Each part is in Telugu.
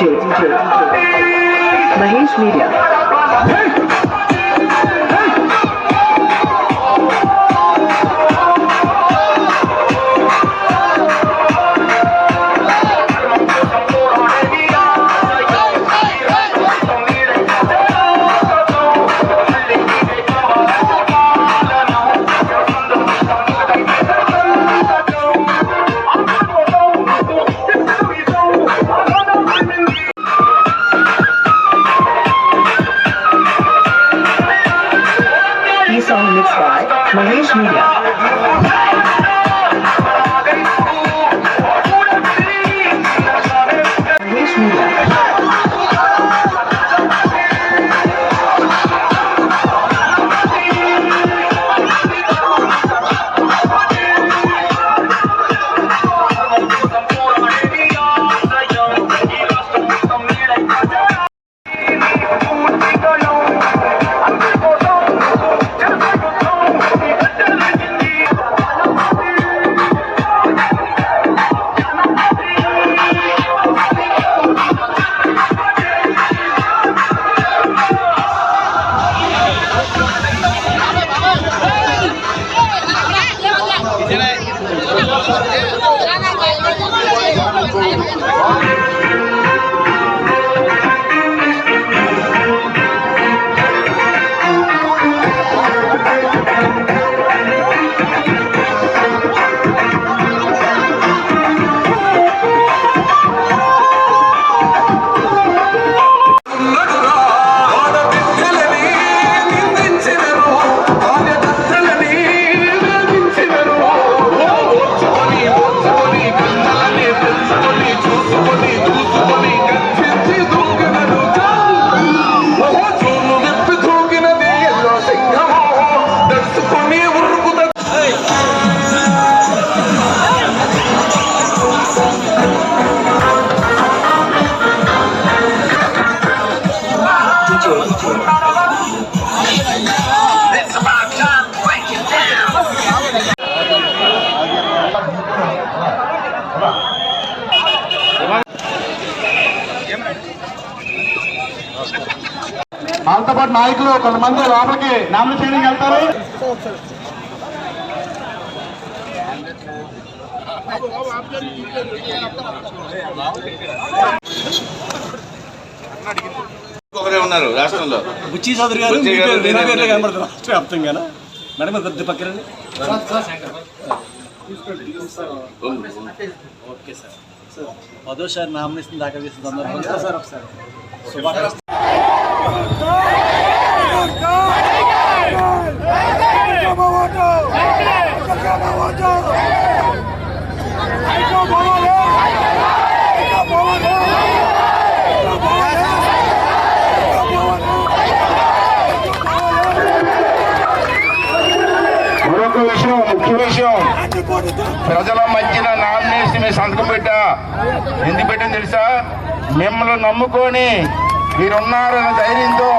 डीजे महेश मीडिया వాళ్ళతో పాటు నాయకులు కొంతమంది లోపలికి నామినేట్ చేయడానికి వెళ్తారు. ఒకరే ఉన్నారు రాష్ట్రంలో. బుచ్చి చౌదరి గారు. కనబడుతున్నారు రాష్ట్ర వ్యాప్తంగా మేడం కొద్ది పక్కనండి ఓకే సార్. సార్ పదోసారి నామినేషన్ దాఖలు చేసిన సందర్భంగా సార్ ఒకసారి. ప్రజల మధ్యన నామినేషన్ మీద సంతకం పెట్టా. ఎందుకు పెట్టని తెలుసా? మిమ్మల్ని నమ్ముకొని మీరున్నారన్న ధైర్యంతో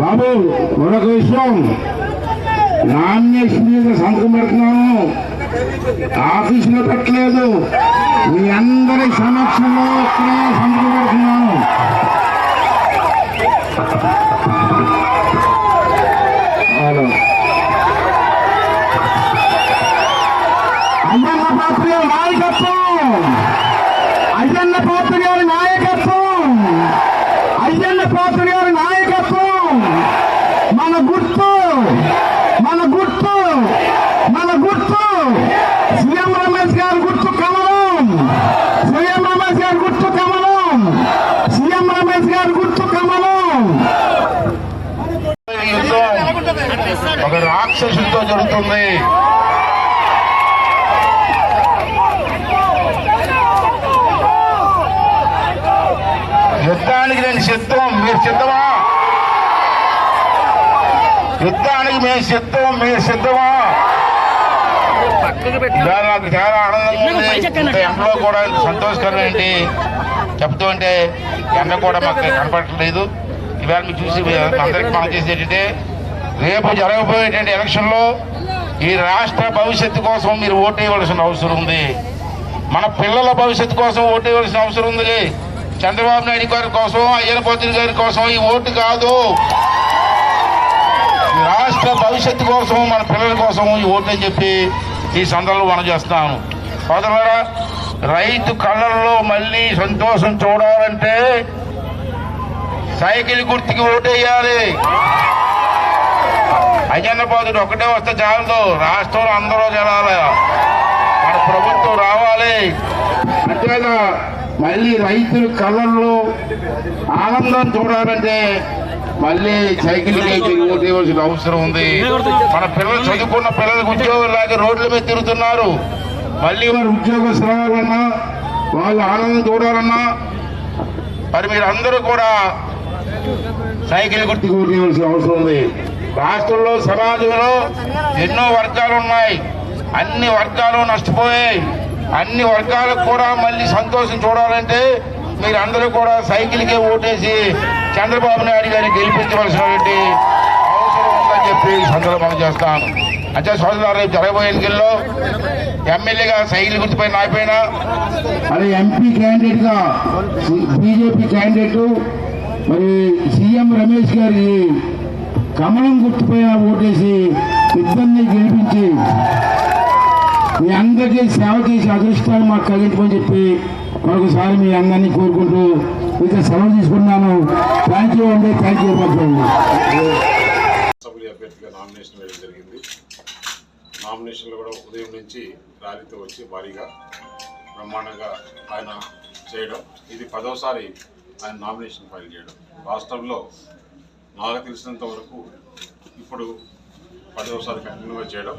బాబు మరొక విషయం. నామినేషన్ మీద సంతకం పెడుతున్నాము ఆఫీసులో పెట్టలేదు. మీ అందరి సమక్షంలో ఇక్కడే సంతకం పెడుతున్నాను. అయ్యన్న పాత్ర గారి నాయకత్వం. అయ్యన్న పాత్ర గారి నాయకత్వం. అయ్యన్న పాత్ర గారి నాయకత్వం. మన గుర్తు మన గుర్తు మన గుర్తు. సీఎం రమేష్ గారి గుర్తు కమలం. సీఎం రమేష్ గారి గుర్తు కమలం. సీఎం రమేష్ గారి గుర్తు కమలం. ఒక రాక్షసుతో జరుగుతుంది. యుద్ధానికి నేను సిద్ధం మీరు సిద్ధమా? యుద్ధానికి మేము సిద్ధం మీరు సిద్ధమా? నాకు చాలా ఆనందంగా ఎండలో కూడా సంతోషకరం ఏంటి? చెప్తూ ఉంటే ఎండ కూడా మాకు కనపడట్లేదు. ఇవాళ మీరు చూసి అందరికి మనం చేసి ఏంటంటే రేపు జరగబోయేటువంటి ఎలక్షన్లో ఈ రాష్ట్ర భవిష్యత్తు కోసం మీరు ఓటేయవలసిన అవసరం ఉంది. మన పిల్లల భవిష్యత్తు కోసం ఓటేయవలసిన అవసరం ఉంది చంద్రబాబు నాయుడు గారి కోసం అయ్యన పోతుని గారి కోసం ఈ ఓటు కాదు. రాష్ట్ర భవిష్యత్తు కోసం మన పిల్లల కోసం ఈ ఓటు అని చెప్పి ఈ సందర్భంలో మనం చేస్తాను సోదరులారా రైతు కళ్ళల్లో మళ్ళీ సంతోషం చూడాలంటే సైకిల్ గుర్తుకి ఓటేయాలి. అయ్యన్న పోతుడు ఒకటే వస్తే చాలదు. రాష్ట్రంలో అందరూ గెలాలి మన ప్రభుత్వం రావాలి. అంతేనా మళ్ళీ రైతుల కళ్ళల్లో ఆనందం చూడాలంటే మళ్ళీ సైకిల్ ఓటేయవలసిన అవసరం ఉంది. మన పిల్లలు చదువుకున్న పిల్లలకు ఉద్యోగం లేక రోడ్ల మీద తిరుగుతున్నారు. మళ్ళీ వారు ఉద్యోగస్తులు రావాలన్నా వాళ్ళు ఆనందం చూడాలన్నా మరి మీరు అందరూ కూడా సైకిల్ గుర్తు కూర్చోవలసిన అవసరం ఉంది. రాష్ట్రంలో సమాజంలో ఎన్నో వర్గాలు ఉన్నాయి. అన్ని వర్గాలు నష్టపోయాయి. అన్ని వర్గాలకు కూడా మళ్ళీ సంతోషం చూడాలంటే మీరు అందరూ కూడా సైకిల్కే ఓటేసి చంద్రబాబు నాయుడు గారిని గెలిపించవలసినటువంటి అవసరం ఉందని చెప్పి సందర్భం చేస్తాను. అంటే సోదరు రేపు జరగబోయే ఎన్నికల్లో ఎమ్మెల్యేగా సైకిల్ గుర్తుపై నాపైన అదే ఎంపీ క్యాండిడేట్గా బీజేపీ క్యాండిడేట్ మరి సీఎం రమేష్ గారి కమలం గుర్తుపై ఓటేసి ఇద్దరిని గెలిపించి మీ అందరికీ సేవ చేసే అదృష్టాన్ని మాకు కలిగించమని చెప్పి మరొకసారి మీ అందరినీ కోరుకుంటూ ఇక సెలవు తీసుకున్నాను. థ్యాంక్ యూ అండి. థ్యాంక్ యూ అభ్యర్థిగా నామినేషన్ వేయడం జరిగింది. నామినేషన్లు కూడా ఉదయం నుంచి ర్యాలీతో వచ్చి భారీగా బ్రహ్మాండంగా ఆయన చేయడం. ఇది పదోసారి ఆయన నామినేషన్ ఫైల్ చేయడం. రాష్ట్రంలో నాకు తెలిసినంత వరకు ఇప్పుడు పదోసారి కంటిన్యూగా చేయడం.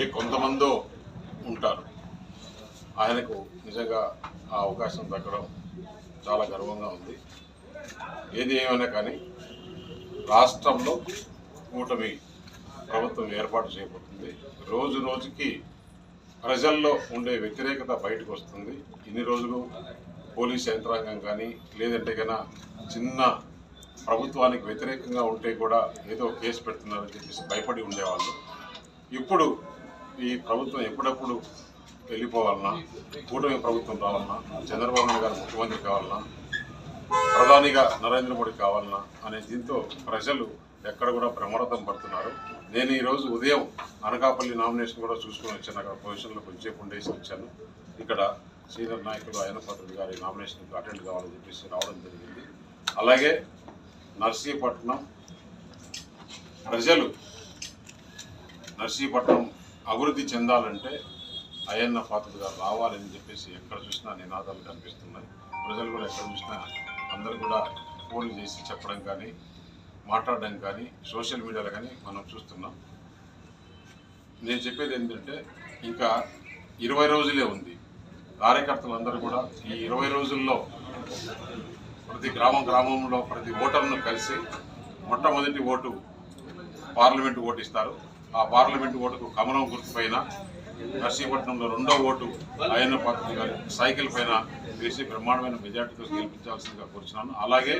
ఏ కొంతమందో ఉంటారు. ఆయనకు నిజంగా ఆ అవకాశం దక్కడం చాలా గర్వంగా ఉంది. ఏది ఏమైనా కానీ రాష్ట్రంలో కూటమి ప్రభుత్వం ఏర్పాటు చేయబోతుంది. రోజు రోజుకి ప్రజల్లో ఉండే వ్యతిరేకత బయటకు వస్తుంది. ఇన్ని రోజులు పోలీస్ యంత్రాంగం కానీ లేదంటే కన్నా చిన్న ప్రభుత్వానికి వ్యతిరేకంగా ఉంటే కూడా ఏదో కేసు పెడుతున్నారని చెప్పేసి భయపడి ఉండేవాళ్ళు. ఇప్పుడు ఈ ప్రభుత్వం ఎప్పుడప్పుడు వెళ్ళిపోవాలన్నా కూటమి ప్రభుత్వం రావాలన్నా చంద్రబాబు నాయుడు గారు ముఖ్యమంత్రి కావాలన్నా ప్రధానిగా నరేంద్ర మోడీ కావాలన్నా అనే దీంతో ప్రజలు ఎక్కడ కూడా ప్రమాదం పడుతున్నారు. నేను ఈరోజు ఉదయం అనకాపల్లి నామినేషన్ కూడా చూసుకుని వచ్చాను. అక్కడ పొజిషన్లో కొంచెంసేపు ఉండేసి వచ్చాను. ఇక్కడ సీనియర్ నాయకులు అయ్యనపాత్రుడు గారి నామినేషన్కి అటెండ్ కావాలని చెప్పేసి రావడం జరిగింది. అలాగే నర్సీపట్నం ప్రజలు నర్సీపట్నం అభివృద్ధి చెందాలంటే అయ్యన్న పాత్రగా రావాలని చెప్పేసి ఎక్కడ చూసినా నినాదాలు కనిపిస్తున్నాయి. ప్రజలు కూడా ఎక్కడ చూసినా అందరు కూడా ఫోన్లు చేసి చెప్పడం కానీ మాట్లాడడం కానీ సోషల్ మీడియాలో కానీ మనం చూస్తున్నాం. నేను చెప్పేది ఏంటంటే ఇంకా ఇరవై రోజులే ఉంది. కార్యకర్తలందరూ కూడా ఈ ఇరవై రోజుల్లో ప్రతి గ్రామం గ్రామంలో ప్రతి ఓటర్ను కలిసి మొట్టమొదటి ఓటు పార్లమెంటు ఓటు ఇస్తారు ఆ పార్లమెంటు ఓటుకు కమలం గుర్తు పైన నర్సీపట్నంలో రెండో ఓటు ఆయన పాత్ర సైకిల్ పైన వేసి బ్రహ్మాండమైన మెజార్టీతో గెలిపించాల్సిందిగా కోరుచున్నాను. అలాగే